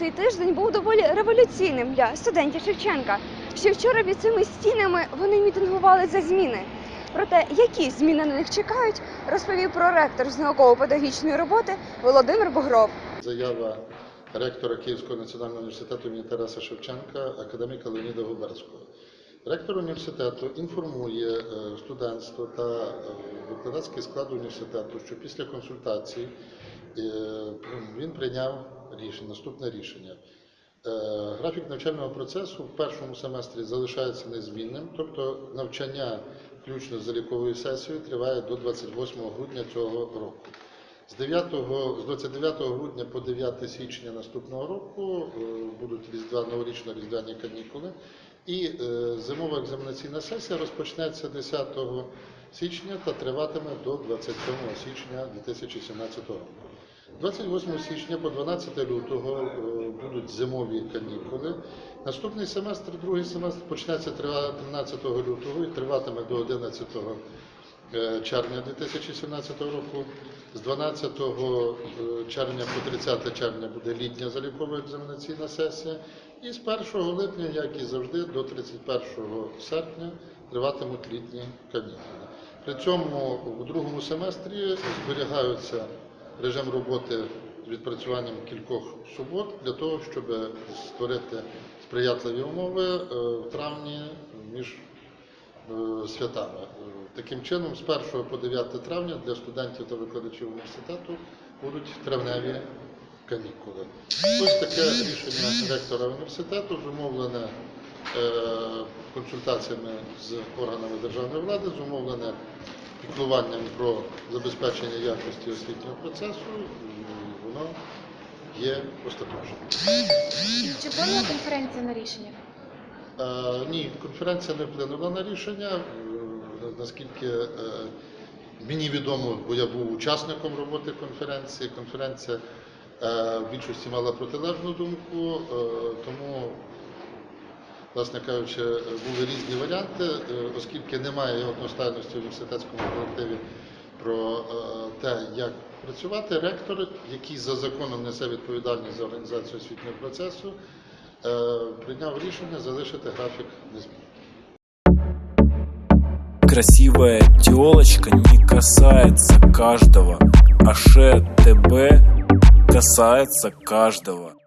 цей тиждень був доволі революційним для студентів Шевченка. Ще вчора під цими стінами вони мітингували за зміни. Проте, які зміни на них чекають, розповів проректор з науково-педагогічної роботи Володимир Бугров. Заява ректора Київського національного університету імені Тараса Шевченка, академіка Леоніда Губерського. Ректор університету інформує е, студентство та е, викладацький склад університету, що після консультацій е, він прийняв рішення, наступне рішення. Е, Графік навчального процесу в першому семестрі залишається незмінним, тобто навчання, включно з заліковою сесією, триває до 28 грудня цього року. З 9, з 29 грудня по 9 січня наступного року е, будуть різдва, новорічно-різдвяні канікули. І е, зимова екзаменаційна сесія розпочнеться 10 січня та триватиме до 27 січня 2017 року. 28 січня по 12 лютого е, будуть зимові канікули. Наступний семестр, другий семестр почнеться 13 лютого і триватиме до 11 е, червня 2017 року. З 12 е, червня по 30 червня буде літня залікова екзаменаційна сесія. І з 1 липня, як і завжди, до 31 серпня триватимуть літні канікули. При цьому у другому семестрі зберігаються режим роботи з відпрацюванням кількох субот для того, щоб створити сприятливі умови е, в травні між е, святами. Таким чином, з 1 по 9 травня для студентів та викладачів університету будуть травневі канікули. Ось таке рішення ректора університету зумовлене е, консультаціями з органами державної влади, зумовлене піклуванням про забезпечення якості освітнього процесу, і воно є остаточним. Чи вплинула конференція на рішення? Е, Ні, конференція не вплинула на рішення. Е, Наскільки е, мені відомо, бо я був учасником роботи конференції, конференція е, в більшості мала протилежну думку, е, тому, власне кажучи, були різні варіанти, Е, оскільки немає одностайності в університетському колективі про е, те, як працювати, ректор, який за законом несе відповідальність за організацію освітнього процесу, е, прийняв рішення залишити графік незмінним. Красивая телочка не касается каждого, а ше ТБ касается каждого.